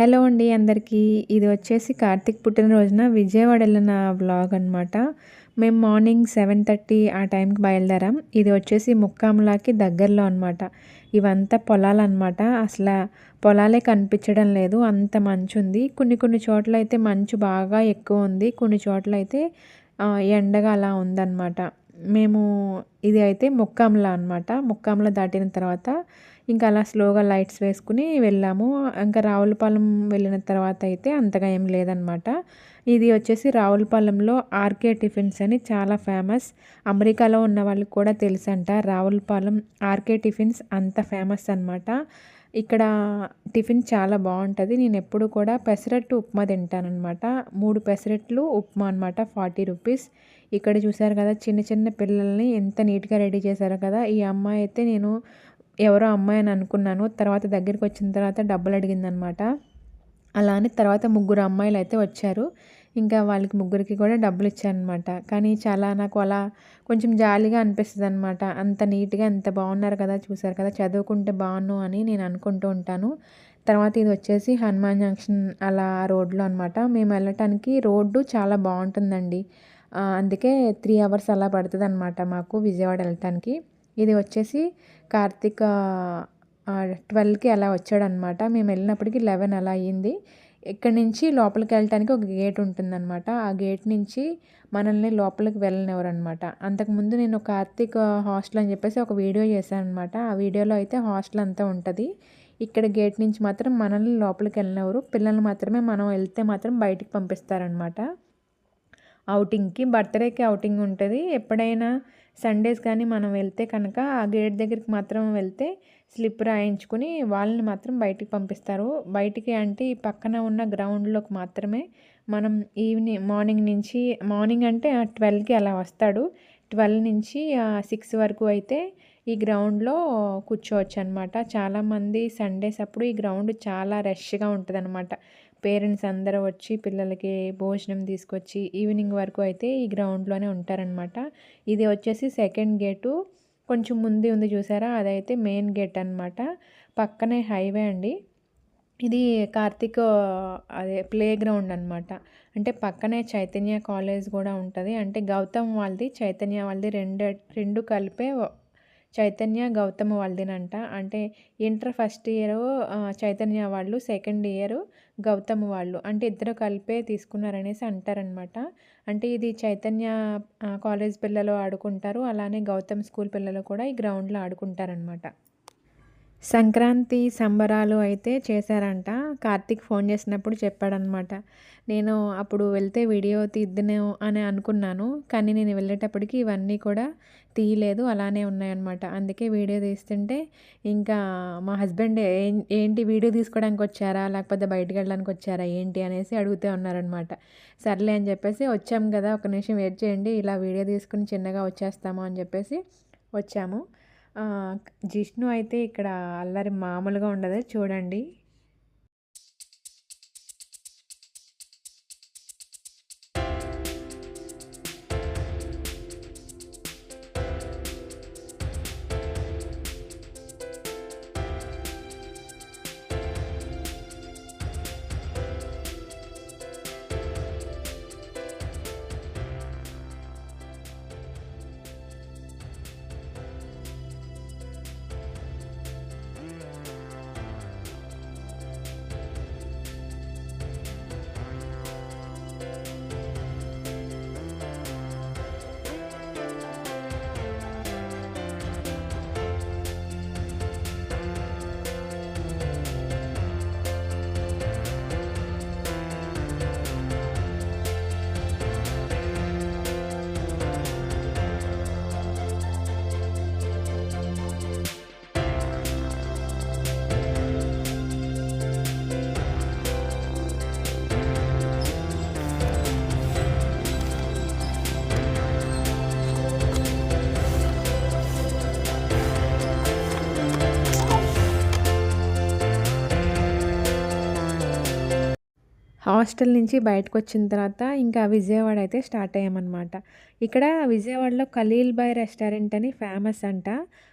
Hello అండి అందరికీ. ఇది వచ్చేసి కార్తీక్ పుట్టినరోజున విజయవాడ వెళ్ళిన వ్లాగ్ అనమాట మేము మార్నింగ్ సెవెన్ థర్టీ ఆ టైంకి బయలుదేరాం. ఇది వచ్చేసి ముక్కాములాకి దగ్గరలో అనమాట ఇవంతా పొలాలు అనమాట అసలు పొలాలే కనిపించడం లేదు. అంత మంచు ఉంది కొన్ని కొన్ని చోట్ల అయితే మంచు బాగా ఎక్కువ ఉంది. కొన్ని చోట్ల అయితే ఎండగా అలా ఉందన్నమాట. మేము ఇది అయితే ముక్కాముల అనమాట ముక్కాముల దాటిన తర్వాత ఇంకా అలా స్లోగా లైట్స్ వేసుకుని వెళ్ళాము. ఇంకా రావులపాలెం వెళ్ళిన తర్వాత అయితే అంతగా ఏం లేదనమాట ఇది వచ్చేసి రావులపాలెంలో ఆర్కే టిఫిన్స్ అని చాలా ఫేమస్. అమెరికాలో ఉన్న వాళ్ళకి కూడా తెలుసంట రావులపాలెం ఆర్కే టిఫిన్స్ అంత ఫేమస్ అనమాట ఇక్కడ టిఫిన్ చాలా బాగుంటుంది. నేను ఎప్పుడు కూడా పెసరట్టు ఉప్మా తింటానమాట మూడు పెసరట్లు ఉప్మా అనమాట ఫార్టీ రూపీస్. ఇక్కడ చూసారు కదా చిన్న చిన్న పిల్లల్ని ఎంత నీట్గా రెడీ చేశారు కదా. ఈ అమ్మాయి అయితే నేను ఎవరో అమ్మాయి అని అనుకున్నాను. తర్వాత దగ్గరికి వచ్చిన తర్వాత డబ్బులు అడిగిందనమాట. అలా అని తర్వాత ముగ్గురు అమ్మాయిలు అయితే వచ్చారు. ఇంకా వాళ్ళకి ముగ్గురికి కూడా డబ్బులు ఇచ్చారనమాట. కానీ చాలా నాకు అలా కొంచెం జాలీగా అనిపిస్తుంది అనమాట అంత నీట్గా ఎంత బాగున్నారు కదా చూసారు కదా చదువుకుంటే బాగున్ను అని నేను అనుకుంటూ ఉంటాను. తర్వాత ఇది వచ్చేసి హనుమాన్ జంక్షన్ అలా రోడ్లో అనమాట. మేము వెళ్ళటానికి రోడ్డు చాలా బాగుంటుందండి. అందుకే త్రీ అవర్స్ అలా పడుతుంది అనమాట మాకు విజయవాడ వెళ్ళటానికి. ఇది వచ్చేసి కార్తీక ట్వెల్వ్కి అలా వచ్చాడనమాట మేము వెళ్ళినప్పటికి లెవెన్ అలా అయ్యింది. ఇక్కడ నుంచి లోపలికి వెళ్ళటానికి ఒక గేట్ ఉంటుందన్నమాట. ఆ గేట్ నుంచి మనల్ని లోపలికి వెళ్ళనివ్వరనమాట అంతకుముందు నేను కార్తీక్ హాస్టల్ అని చెప్పేసి ఒక వీడియో చేశాను అనమాట ఆ వీడియోలో అయితే హాస్టల్ అంతా ఉంటుంది. ఇక్కడ గేట్ నుంచి మాత్రం మనల్ని లోపలికి వెళ్ళినవరు పిల్లల్ని మాత్రమే మనం వెళ్తే మాత్రం బయటికి పంపిస్తారనమాట అవుటింగ్కి బర్త్డేకి అవుటింగ్ ఉంటుంది. ఎప్పుడైనా సండేస్ కానీ మనం వెళ్తే కనుక ఆ గేట్ దగ్గరికి మాత్రం వెళ్తే స్లిప్ రాయించుకుని వాళ్ళని మాత్రం బయటికి పంపిస్తారు. బయటికి అంటే ఈ పక్కన ఉన్న గ్రౌండ్లోకి మాత్రమే మనం ఈవినింగ్ మార్నింగ్ నుంచి మార్నింగ్ అంటే ట్వెల్వ్కి అలా వస్తాడు. ట్వెల్వ్ నుంచి సిక్స్ వరకు అయితే ఈ గ్రౌండ్లో కూర్చోవచ్చు అనమాట చాలామంది సండేస్ అప్పుడు ఈ గ్రౌండ్ చాలా రష్గా ఉంటుంది అనమాట పేరెంట్స్ అందరూ వచ్చి పిల్లలకి భోజనం తీసుకొచ్చి ఈవినింగ్ వరకు అయితే ఈ గ్రౌండ్లోనే ఉంటారనమాట. ఇది వచ్చేసి సెకండ్ గేటు. కొంచెం ముందు ఉంది చూసారా? అదైతే మెయిన్ గేట్ అనమాట పక్కనే హైవే అండి. ఇది కార్తీక్ అదే ప్లే గ్రౌండ్ అనమాట అంటే పక్కనే చైతన్య కాలేజ్ కూడా ఉంటుంది. అంటే గౌతమ్ వాళ్ళది చైతన్య వాళ్ళది రెండు రెండు కలిపే చైతన్య గౌతమ్ వాళ్ళదినంట. అంటే ఇంటర్ ఫస్ట్ ఇయర్ చైతన్య వాళ్ళు సెకండ్ ఇయర్ గౌతమ్ వాళ్ళు. అంటే ఇద్దరు కలిపే తీసుకున్నారనేసి అంటారనమాట. అంటే ఇది చైతన్య కాలేజ్ పిల్లలు ఆడుకుంటారు. అలానే గౌతమ్ స్కూల్ పిల్లలు కూడా ఈ గ్రౌండ్లో ఆడుకుంటారనమాట. సంక్రాంతి సంబరాలు అయితే చేశారంట. కార్తీక్ ఫోన్ చేసినప్పుడు చెప్పాడనమాట. నేను అప్పుడు వెళ్తే వీడియో తీద్దును అని అనుకున్నాను. కానీ నేను వెళ్ళేటప్పటికి ఇవన్నీ కూడా తీయలేదు. అలానే ఉన్నాయన్నమాట. అందుకే వీడియో తీస్తుంటే ఇంకా మా హస్బెండ్ ఏంటి వీడియో తీసుకోవడానికి వచ్చారా? లేకపోతే బయటకు వెళ్ళడానికి వచ్చారా? ఏంటి? అనేసి అడుగుతూ ఉన్నారనమాట సర్లే అని చెప్పేసి వచ్చాము కదా ఒక నిమిషం వెయిట్ చేయండి. ఇలా వీడియో తీసుకుని చిన్నగా వచ్చేస్తాము అని చెప్పేసి వచ్చాము. జిష్ణు అయితే ఇక్కడ అల్లరి మామూలుగా ఉండదు. చూడండి. హాస్టల్ నుంచి బయటకు వచ్చిన తర్వాత ఇంకా విజయవాడ అయితే స్టార్ట్ అయ్యామన్నమాట. ఇక్కడ విజయవాడలో ఖలీల్ బాయ్ రెస్టారెంట్ అని ఫేమస్ అంట.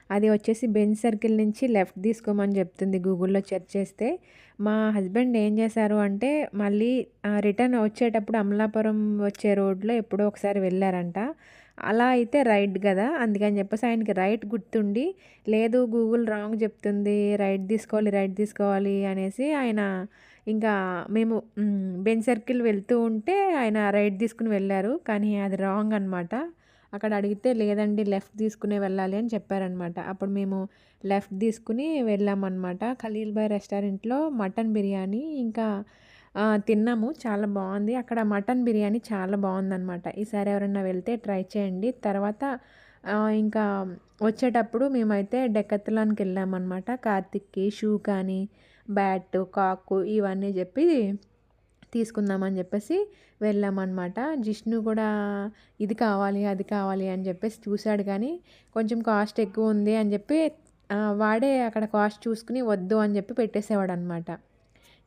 అది వచ్చేసి బెంచ్ సర్కిల్ నుంచి లెఫ్ట్ తీసుకోమని చెప్తుంది గూగుల్లో సెర్చ్ చేస్తే. మా హస్బెండ్ ఏం చేశారు అంటే మళ్ళీ రిటర్న్ వచ్చేటప్పుడు అమలాపురం వచ్చే రోడ్లో ఎప్పుడో ఒకసారి వెళ్ళారంట. అలా అయితే రైట్ కదా? అందుకని చెప్పేసి ఆయనకి రైట్ గుర్తుండి లేదు గూగుల్ రాంగ్ చెప్తుంది రైట్ తీసుకోవాలి రైట్ తీసుకోవాలి అనేసి ఆయన ఇంకా మేము బెన్ సర్కిల్ వెళ్తూ ఉంటే ఆయన రైట్ తీసుకుని వెళ్ళారు. కానీ అది రాంగ్ అనమాట అక్కడ అడిగితే లేదండి లెఫ్ట్ తీసుకునే వెళ్ళాలి అని చెప్పారనమాట అప్పుడు మేము లెఫ్ట్ తీసుకుని వెళ్ళామన్నమాట. ఖలీల్ బాయ్ రెస్టారెంట్లో మటన్ బిర్యానీ ఇంకా తిన్నాము. చాలా బాగుంది. అక్కడ మటన్ బిర్యానీ చాలా బాగుందన్నమాట. ఈసారి ఎవరైనా వెళ్తే ట్రై చేయండి. తర్వాత ఇంకా వచ్చేటప్పుడు మేమైతే డెక్కత్లానికి వెళ్ళామన్నమాట. కార్తిక్కి షూ కానీ బ్యాట్ కాకు ఇవన్నీ చెప్పి తీసుకుందామని చెప్పేసి వెళ్ళామన్నమాట. జిష్ణు కూడా ఇది కావాలి అది కావాలి అని చెప్పేసి చూశాడు కానీ కొంచెం కాస్ట్ ఎక్కువ ఉంది అని చెప్పి వాడే అక్కడ కాస్ట్ చూసుకుని వద్దు అని చెప్పి పెట్టేసేవాడు అనమాట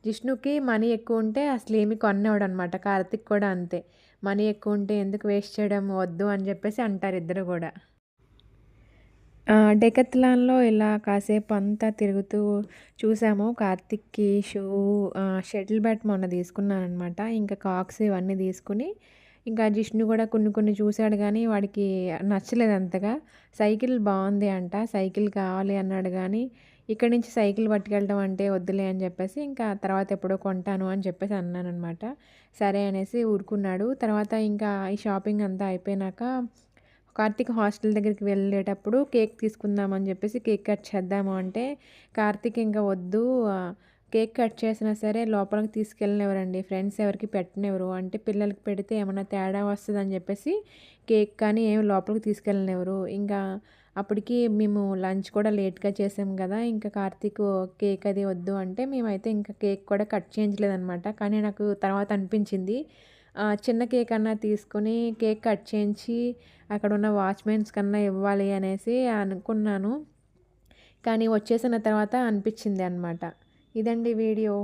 జిష్ణుకి మనీ ఎక్కువ ఉంటే అసలు ఏమి కొనేవాడు అనమాట కార్తిక్ కూడా అంతే. మనీ ఎక్కువ ఉంటే ఎందుకు వేస్ట్ చేయడం వద్దు అని చెప్పేసి అంటారు ఇద్దరు కూడా. డెకత్లాన్లో ఇలా కాసేపు అంతా తిరుగుతూ చూసాము. కార్తిక్కి షూ షటిల్ బ్యాట్ మొన్న తీసుకున్నాను అనమాట ఇంకా కాక్స్ ఇవన్నీ తీసుకుని ఇంకా జిష్ణు కూడా కొన్ని కొన్ని చూశాడు కానీ వాడికి నచ్చలేదు అంతగా. సైకిల్ బాగుంది అంట సైకిల్ కావాలి అన్నాడు కానీ ఇక్కడి నుంచి సైకిల్ పట్టుకెళ్ళడం అంటే వద్దులే అని చెప్పేసి ఇంకా తర్వాత ఎప్పుడో కొంటాను అని చెప్పేసి అన్నాను అనమాట సరే అనేసి ఊరుకున్నాడు. తర్వాత ఇంకా ఈ షాపింగ్ అంతా అయిపోయినాక కార్తీక్ హాస్టల్ దగ్గరికి వెళ్ళేటప్పుడు కేక్ తీసుకుందామని చెప్పేసి కేక్ కట్ చేద్దాము అంటే కార్తీక్ ఇంకా వద్దు కేక్ కట్ చేసినా సరే లోపలికి తీసుకెళ్ళినెవరండి ఫ్రెండ్స్ ఎవరికి పెట్టనివ్వరు. అంటే పిల్లలకి పెడితే ఏమైనా తేడా వస్తుందని చెప్పేసి కేక్ కానీ ఏమి లోపలికి తీసుకెళ్ళినెవరు ఇంకా అప్పటికి మేము లంచ్ కూడా లేట్గా చేసాం కదా ఇంకా కార్తీక్ కేక్ అది వద్దు అంటే మేమైతే ఇంకా కేక్ కూడా కట్ చేయించలేదనమాట కానీ నాకు తర్వాత అనిపించింది చిన్న కేక్ అన్నా తీసుకొని కేక్ కట్ చేయించి అక్కడ ఉన్న వాచ్మెన్స్ కన్నా ఇవ్వాలి అనేసి అనుకున్నాను. కానీ వచ్చేసిన తర్వాత అనిపించింది అనమాట ఇదండి వీడియో.